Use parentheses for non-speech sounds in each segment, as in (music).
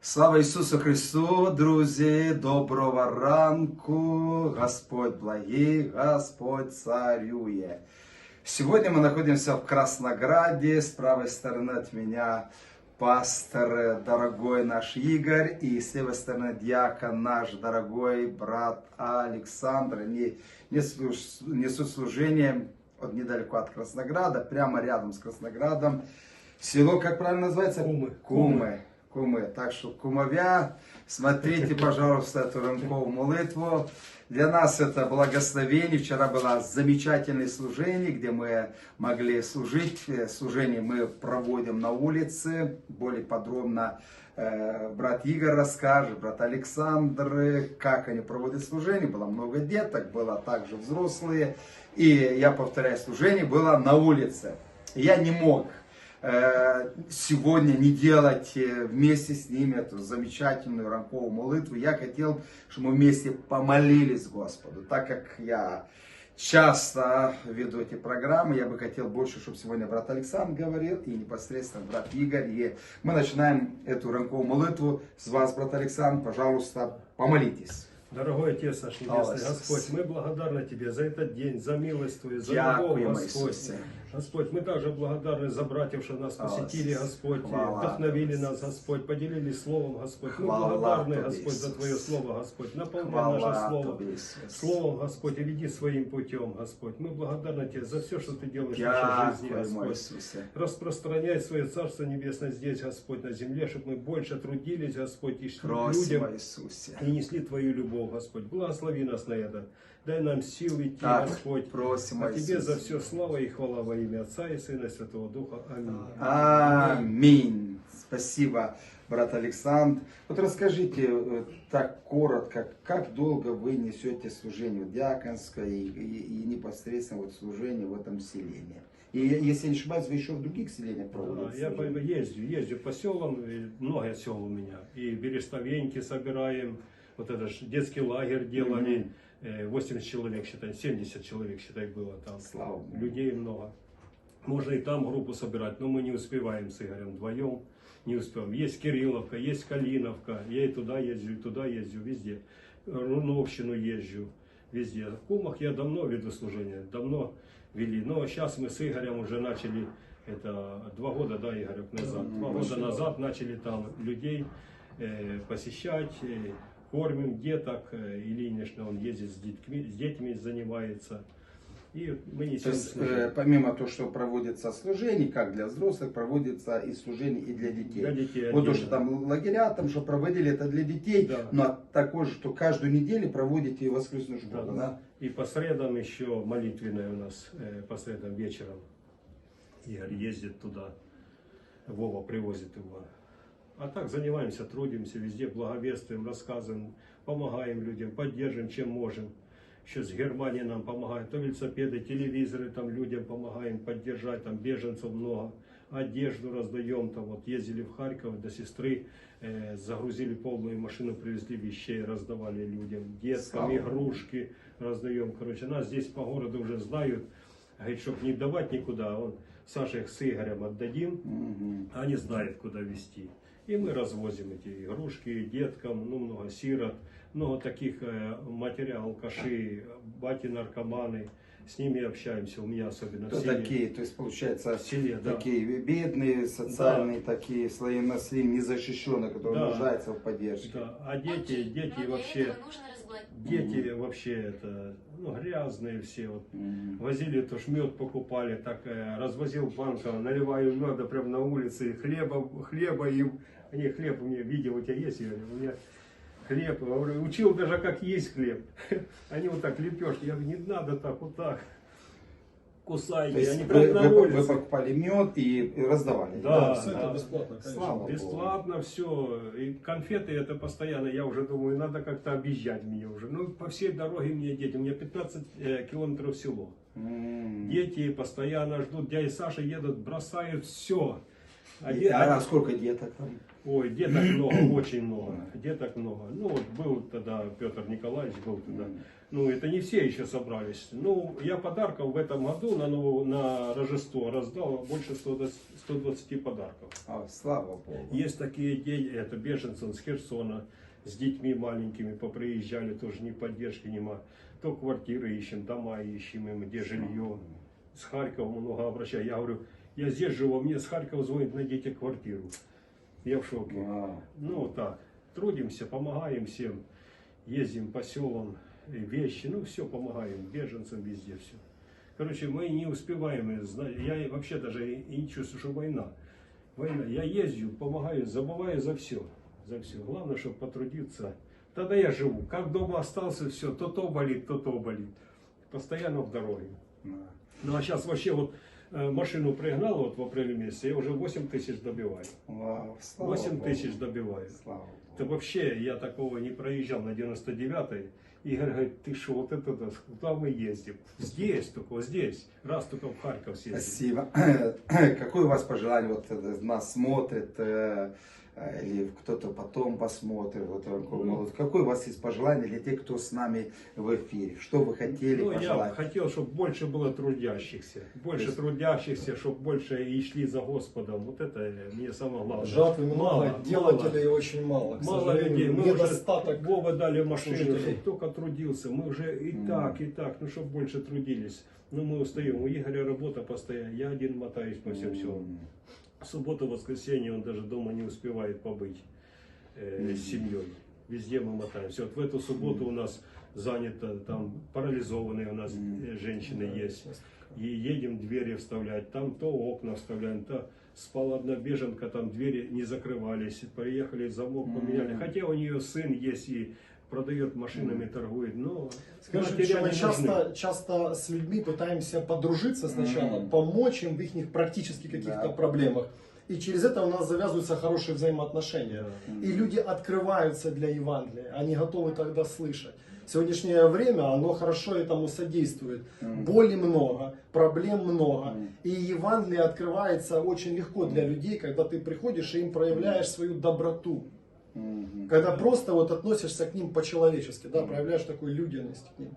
Слава Ісусу Христу, друзі, доброго ранку, Господь благий, Господь царює. Сегодня мы находимся в Краснограде, с правой стороны от меня пастор, дорогой наш Игорь, и с левой стороны диакон наш дорогой брат Александр. Они несут несут служение вот недалеко от Краснограда, прямо рядом с Красноградом. Село, как правильно называется? Кумы. Кумы. Кумы. Так что кумовя, смотрите, пожалуйста, эту ранковую молитву. Для нас это благословение. Вчера было замечательное служение, где мы могли служить. Служение мы проводим на улице. Более подробно э, брат Игорь расскажет, брат Александр, как они проводят служение. Было много деток, было также взрослые. И я повторяю, служение было на улице. Я не мог сегодня не делать э, вместе с ними эту замечательную ранковую молитву. Я хотел, чтобы мы вместе помолились Господу. Так как я часто веду эти программы, я бы хотел больше, чтобы сегодня брат Александр говорил и непосредственно брат Игорь. И мы начинаем эту ранковую молитву с вас, брат Александр. Пожалуйста, помолитесь. Дорогой Отец наш Небесный. Господь, мы благодарны Тебе за этот день, за милость Твою, за любовь, Господь. Ісусе. Господь, мы также благодарны за братьев, что нас Аллилуйя. посетили, Господь, Хвала. вдохновили нас, Господь, поделились Словом, Господь. Мы Хвала благодарны, Тобі, Господь, за Ісус. Твое Слово, Господь. Наполняй Хвала наше Слово. Тобі, Ісус. Словом, Господь, и веди своим путем, Господь. Мы благодарны Тебе за все, что Ты делаешь в нашей жизни, Дякуємо, Господь. Ісусе. Распространяй свое Царство Небесное здесь, Господь, на земле, чтобы мы больше трудились, Господь, и шли к людям, Просимо, Ісусе. и несли Твою любовь, Господь. Благослови нас на это. Дай нам сил идти, Так, Господь. просимо, А Тебе за все слава и хвала во имя Отца и Сына и Святого Духа. Аминь. Аминь. Спасибо, брат Александр. Вот расскажите э, так коротко, как долго вы несете служение вот диаконское и, и- и непосредственно вот служение в этом селении? И если не ошибаюсь, вы еще в других селениях Да, проводите? Я по- служение? езжу, езжу по селам, много сел у меня. И берестовеньки собираем, вот это ж детский лагерь делали, э, 80 человек, считай, 70 человек, считай, было там. Слава Богу. Людей много. Можно и там группу собирать, но мы не успеваем с Игорем вдвоем. Не успеваем. Есть Кирилловка, есть Калиновка. Я и туда езжу, и туда езжу, везде. Руновщину езжу, везде. В Кумах я давно веду служение, давно вели. Но сейчас мы с Игорем уже начали, это два года, да, Игорек, назад. Два года назад начали там людей э, посещать, э, кормим деток. Э, Ильинична, он ездит с детьми, с детьми занимается. И мы То несем есть, служение. э, помимо того, что проводится служение, как для взрослых, проводится и служение и для детей. Для детей Вот то, что там лагеря, там, что проводили, это для детей, Да. но такое же, что каждую неделю проводите воскресную Да, школу, да. да? И по средам еще молитвенная у нас, э, по средам вечером. Игорь ездит туда, Вова привозит его. А так занимаемся, трудимся, везде благовествуем, рассказываем, помогаем людям, поддерживаем, чем можем. Еще с Германии нам помогают, то велосипеды, телевизоры, там людям помогаем поддержать, там беженцев много, одежду раздаем, там вот ездили в Харьков до сестры, э, загрузили полную машину, привезли вещей, раздавали людям, деткам, Слава игрушки раздаем. Короче, нас здесь по городу уже знают, говорит, чтобы не давать никуда, он Саше их с Игорем отдадим, Мгм. они знают, куда везти. И мы развозим эти игрушки деткам, ну, много сирот, много таких э, матеря, алкаши, бати наркоманы. С ними общаемся, у меня особенно в селе. такие, то есть получается В селе, да. такие бедные, социальные такие слои населения, незащищенные, которые Да. нуждаются в поддержке. Да, а дети, дети Но вообще, дети вообще это, ну, грязные все. Вот. Мгм. Возили, то ж мед покупали, так э, развозил банка, наливаю меда прямо на улице, хлеба, хлеба им. Они хлеб у меня, видео у тебя есть, я говорю, у меня хлеб, учил даже как есть хлеб. (laughs) Они вот так лепешки, я говорю, не надо так, вот так. Есть они вы, вы- вы покупали мед и, и раздавали? Да, все да. это бесплатно, конечно. Слава Богу. Бесплатно все. И конфеты это постоянно. Я уже думаю, надо как-то объезжать мне уже. Ну, по всей дороге мне дети. У меня 15 э, километров село. М. Дети постоянно ждут. Дядя Саша едут, бросают все. И- А, сколько деток там? Ой, деток (clears throat) много, очень много, деток много. Ну вот был тогда Петр Николаевич, был тогда. Ну это не все еще собрались. Ну я подарков в этом году на, Нову- на Рождество раздал больше 120, 120 подарков. А, слава Богу. Есть такие дети, это беженцы с Херсона, с детьми маленькими поприезжали, тоже ни поддержки, нема. То квартиры ищем, дома ищем им, где жилье. С Харькова много обращаю. Я говорю, я здесь живу, а мне с Харькова звонит, найдите квартиру. Я в шоке. Вау. Ну так, трудимся, помогаем всем, ездим по селам, и вещи, ну все помогаем, беженцам везде все. Короче, мы не успеваем, зна- я вообще даже и не чувствую, что война. Война, я езжу, помогаю, забываю за все, за все. Главное, чтобы потрудиться. Тогда я живу. Как дома остался, все, то то болит, то то болит. Постоянно в дороге. Ну а сейчас вообще вот э, машину пригнал вот в апреле месяце, я уже 8 тысяч добиваю. Вау, слава 8 Богу. тысяч добиваю. Слава Это вообще я такого не проезжал на 99-й. Игорь говорит, ты что, вот это, да, куда мы ездим? Здесь только, здесь. Раз только в Харьков съездили. Спасибо. (clears throat) Какое у вас пожелание? Вот э, нас смотрит, э, э, или кто-то потом посмотрит. Вот, вот какое у вас есть пожелание для тех, кто с нами в эфире? Что вы хотели Ну, я пожелать? хотел, чтобы больше было трудящихся. Больше есть- трудящихся, чтобы больше и шли за Господом. Вот это мне самое главное. Жатвы много, Мало, делателей очень мало. К Мало сожалению, людей. Мы недостаток. уже Вова дали машину, чтобы только трудился. Мы уже и Мгм. так, и так, ну чтобы больше трудились. Но мы устаем. У Игоря работа постоянно. Я один мотаюсь по всем селам. М, Субботу, воскресенье он даже дома не успевает побыть э, с семьей. Везде мы мотаемся. Вот в эту субботу у нас занято, там парализованные у нас э, женщины есть. И едем двери вставлять, там то окна вставляем, то спала одна беженка, там двери не закрывались, приехали, замок поменяли. Хотя у нее сын есть и продает машинами, торгует, но что мы нужны. часто, часто с людьми пытаемся подружиться сначала, Мгм. помочь им в их практически каких-то Да. проблемах. И через это у нас завязываются хорошие взаимоотношения. Да. И люди открываются для Евангелия, они готовы тогда слышать. Сегодняшнее время, оно хорошо этому содействует. Мгм. Боли много, проблем много. Мгм. И Евангелие открывается очень легко для людей, когда ты приходишь и им проявляешь свою доброту. Мгм. Когда просто вот относишься к ним по-человечески, да, проявляешь такую людяность к ним.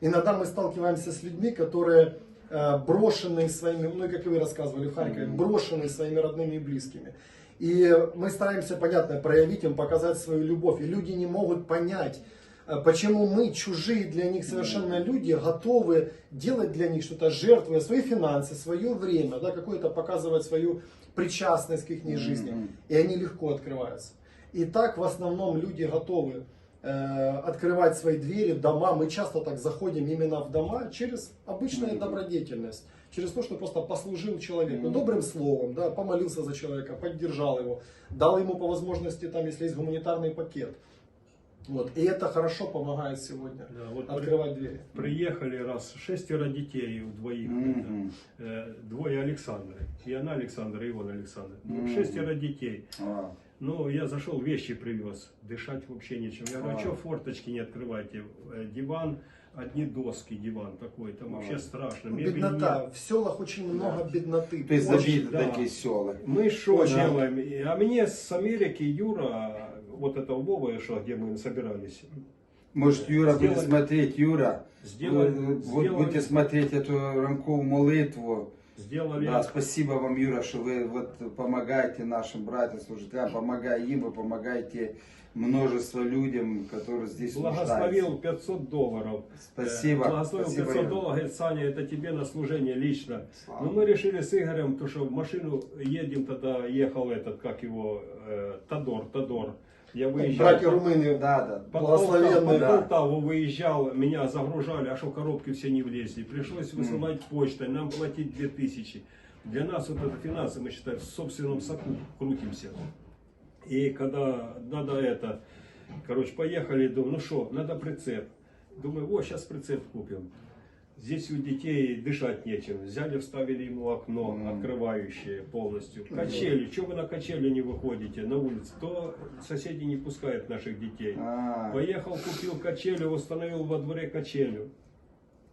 Иногда мы сталкиваемся с людьми, которые э, брошенные своими, ну и как и вы рассказывали в Харькове, брошенные своими родными и близкими. И мы стараемся, понятно, проявить им, показать свою любовь. И люди не могут понять, э, почему мы, чужие для них совершенно люди, готовы делать для них что-то, жертвуя свои финансы, свое время, да, какое-то показывать свою причастность к их жизни. И они легко открываются. И так в основном люди готовы э, открывать свои двери, дома. Мы часто так заходим именно в дома через обычную Мгм. добродетельность. Через то, что просто послужил человеку Мгм. добрым словом, да, помолился за человека, поддержал его, дал ему по возможности, там, если есть гуманитарный пакет. Вот. И это хорошо помогает сегодня Да, вот открывать двери. Приехали раз, шестеро детей у двоих. Мгм. Э, двое Александры. И она Александра, и он Александр. Ну, Мгм. Шестеро детей. Вау. Ну, я зашел, вещи привез. Дышать вообще нечем. Я говорю, А. а что форточки не открывайте? Э, Диван, одни доски, диван такой. Там А. вообще страшно. Мебели Беднота. нет. В селах очень много бедноты. То есть забиты да. такие села. Мы что делаем? А мне с Америки Юра, вот этого Вова, что, где мы собирались, Может, Юра будет Сделали- смотреть, Юра, Сделали- вот сделали- будете смотреть эту ранковую молитву. Сделали... Да, спасибо вам, Юра, что вы вот помогаете нашим братьям, служителям, помогая им, вы помогаете множество людям, которые здесь Благословил нуждаются. 500 долларов. Спасибо, Э, Благословил спасибо, 500 Юра. долларов, говорит, Саня, это тебе на служение лично. Слава Но мы решили с Игорем, то что в машину едем, тогда ехал этот, как его, э, Тодор, Тодор. Я выезжал. Братья румыны, Да, да. Под Благословенные, Полтаву, да. Полтаву выезжал, меня загружали, а что коробки все не влезли. Пришлось высылать почтой, нам платить 2000. Для нас вот это финансы, мы считаем, в собственном соку крутимся. И когда надо это, короче, поехали, думаю, ну что, надо прицеп. Думаю, вот, сейчас прицеп купим. Здесь у детей дышать нечем. Взяли, вставили ему окно, Мгм. открывающее полностью. Качели. Чего вы на качели не выходите на улицу? То соседи не пускают наших детей. А, Поехал, купил качелю, установил во дворе качелю.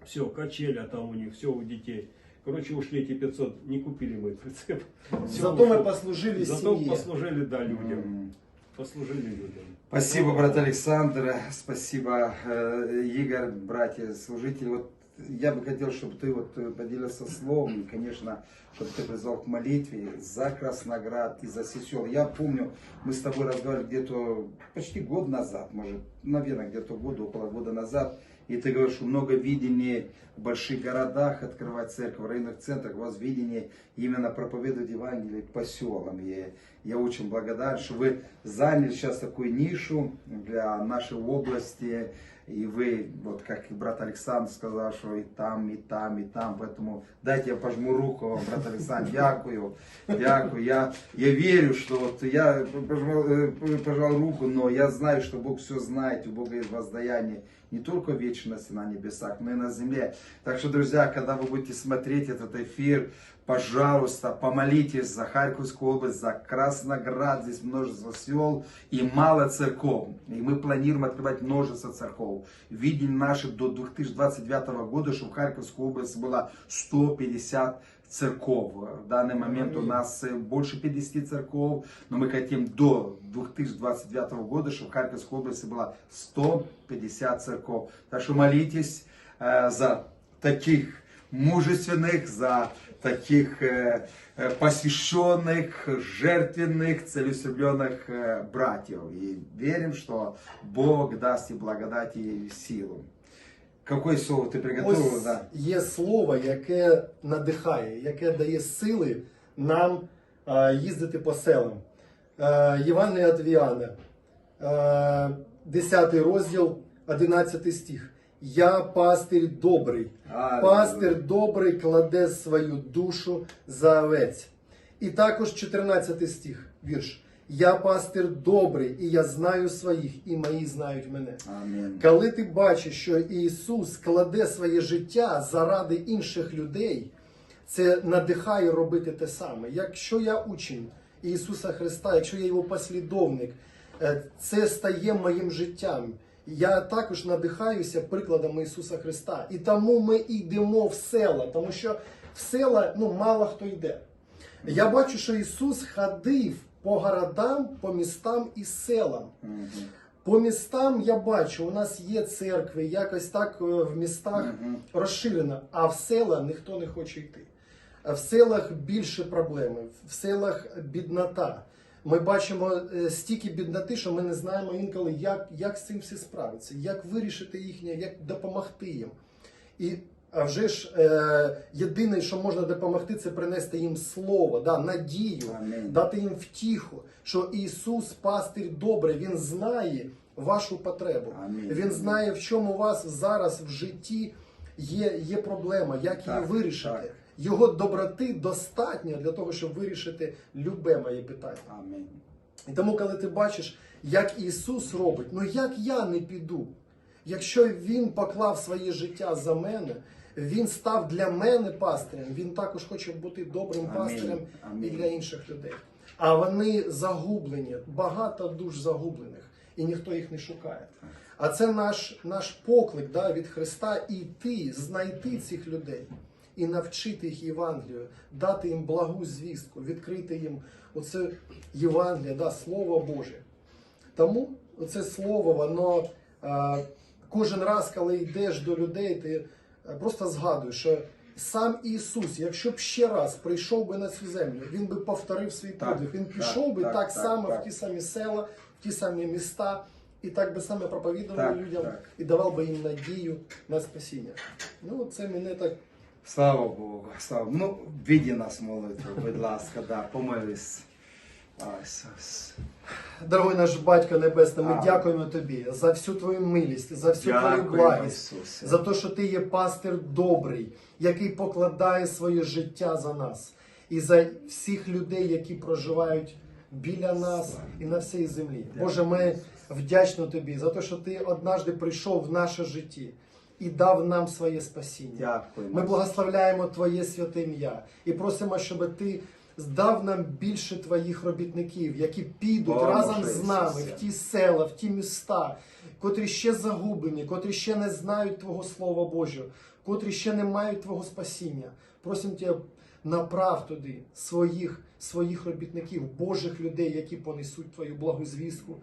Все, качеля там у них, все у детей. Короче, ушли эти 500, не купили мы прицеп. (laughs) Всё Зато мы ушло. послужили Зато семье. послужили, да, людям. М. Послужили людям. Спасибо, брат Александр, спасибо, э, Игорь, братья, служители. Вот я бы хотел, чтобы ты вот э, поделился словом, и, конечно, чтобы ты призвал к молитве за Красноград и за Сесел. Я помню, мы с тобой разговаривали где-то почти год назад, может, наверное, где-то года, около года назад, и ты говоришь, что много видений в больших городах открывать церковь, в районных центрах, у вас видение именно проповедовать Евангелие по селам. И я очень благодарен, что вы заняли сейчас такую нишу для нашей области. И вы, вот как и брат Александр сказал, что и там, и там, и там. Поэтому дайте я пожму руку вам, брат Александр. Дякую. Дякую. Я, я верю, что вот я пожал, э, пожал руку, но я знаю, что Бог все знает, у Бога есть воздаяние не только в вечности на небесах, но и на земле. Так что, друзья, когда вы будете смотреть этот эфир, пожалуйста, помолитесь за Харьковскую область, за Красноград, здесь множество сел и мало церков. И мы планируем открывать множество церков. Видение наше до 2029 года, что в Харьковской области было 150 церков. В данный момент у нас э, больше 50 церков, но мы хотим до 2029 года, чтобы в Харьковской области было 150 церков. Так что молитесь э, за таких мужественных, за таких э, э, посвященных, жертвенных, целеустремленных э, братьев. И верим, что Бог даст и благодать, и силу. Какое слово ты приготовил? Ось Да. є слово, яке надихає, яке дає сили нам е, їздити по селам. Е, Євангелія від Віана, е, 10 розділ, 11 стих. Я пастир добрий. Аллилуйя. Пастир добрий кладе свою душу за овець. І також 14 стих, вірш. Я пастир добрий, і я знаю своїх, і мої знають мене. Амінь. Коли ти бачиш, що Ісус кладе своє життя заради інших людей, це надихає робити те саме. Якщо я учень Ісуса Христа, якщо я його послідовник, е, це стає моїм життям. Я також надихаюся прикладами Ісуса Христа. І тому ми йдемо в села, тому що в села ну, мало хто йде. Я бачу, що Ісус ходив по городам, по містам і селам. По містам я бачу, у нас є церкви, якось так е, в містах розширено, а в села ніхто не хоче йти. В селах більше проблеми, в селах біднота. Ми бачимо е, стільки бідноти, що ми не знаємо інколи, як, як з цим все справитися, як вирішити їхнє, як допомогти їм. І а вже ж е, єдине, що можна допомогти, це принести їм слово, да, надію, Амінь. дати їм втіху, що Ісус пастир добрий, Він знає вашу потребу. Амінь. Він знає, в чому у вас зараз в житті є, є проблема, як її вирішити. так. Його доброти достатньо для того, щоб вирішити любе моє питання. Амінь. І тому, коли ти бачиш, як Ісус робить, ну як я не піду? Якщо Він поклав своє життя за мене, Він став для мене пастирем, Він також хоче бути добрим Амінь. пастирем і для інших людей. А вони загублені, багато душ загублених, і ніхто їх не шукає. А це наш, наш поклик да, від Христа іти, знайти цих людей і навчити їх Євангелію, дати їм благу звістку, відкрити їм оце Євангеліє, да, Слово Боже. Тому це слово, воно е, кожен раз, коли йдеш до людей, ти е, просто згадуєш, що сам Ісус, якщо б ще раз прийшов би на цю землю, Він би повторив свій подвиг, Він пішов би так, так, так, само так. в ті самі села, в ті самі міста, і так би саме проповідував Так, людям так. і давав би їм надію на спасіння. Ну, це мене так Слава Богу, слава. Ну, віді нас молитву, будь ласка, да, помились. Дорогой наш Батько Небесний, ми Амінь. дякуємо Тобі за всю Твою милість, за всю Твою Дякуємо, благість, Ісусе. за те, що Ти є пастир добрий, який покладає своє життя за нас, і за всіх людей, які проживають біля нас і на всій землі. Боже, ми вдячні Тобі за те, що Ти однажды прийшов в наше життя і дав нам своє спасіння. Дякуємо. Ми благословляємо Твоє святе ім'я і просимо, щоб Ти здав нам більше Твоїх робітників, які підуть Боже разом з нами Ісусе. в ті села, в ті міста, котрі ще загублені, котрі ще не знають Твого Слова Божого, котрі ще не мають Твого спасіння. Просимо Тебе, направ туди своїх, своїх робітників, Божих людей, які понесуть Твою благу звістку.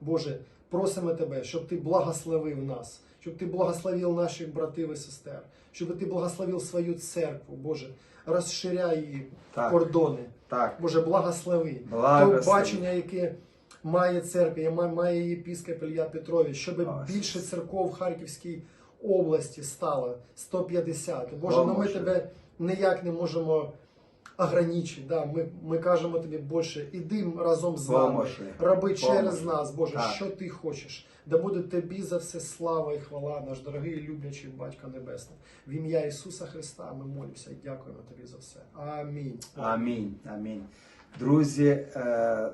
Боже, просимо Тебе, щоб Ти благословив нас, щоб Ти благословив наших братів і сестер, щоб Ти благословив свою церкву, Боже, розширяй її Так. кордони. Так, Боже, благослови. Благослови. То бачення, яке має церква, я має єпіскоп Ілля Петрович, щоб більше церков в Харківській області стало 150. Боже, ну ми тебе ніяк не можемо ограничити. Да? Ми, ми кажемо тобі більше, іди разом з нами, Поможе. роби через нас, Боже, Так. що ти хочеш. Да буде тобі за все слава і хвала, наш дорогий і люблячий Батько Небесний. В ім'я Ісуса Христа ми молимося і дякуємо тобі за все. Амінь. Амінь. Амінь. Друзі, е,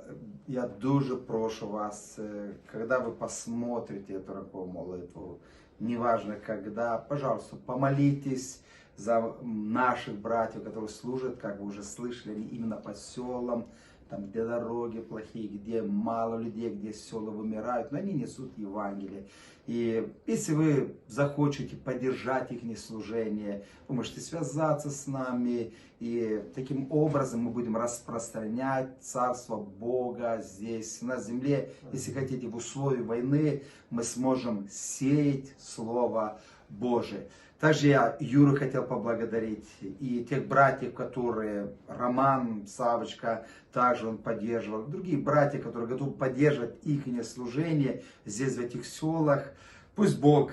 я дуже прошу вас, е, когда вы посмотрите эту молитву, неважно когда, пожалуйста, помолитесь за наших братьев, которые служат, как вы уже слышали, они именно по селам, там, где дороги плохие, где мало людей, где села вымирают, но они несут Евангелие. И если вы захочете поддержать их служение, вы можете связаться с нами, и таким образом мы будем распространять Царство Бога здесь, на земле. Если хотите, в условии войны мы сможем сеять Слово Божие. Также я Юру хотел поблагодарить и тех братьев, которые, Роман, Савочка, также он поддерживал, другие братья, которые готовы поддерживать их служение здесь, в этих селах. Пусть Бог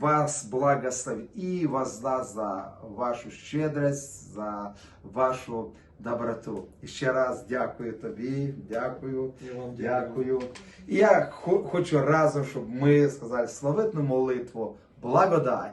вас благословит и воздаст за вашу щедрость, за вашу доброту. І ще раз дякую тобі, дякую, І вам дякую. І я хо- хочу разом, щоб ми сказали славетну молитву, благодать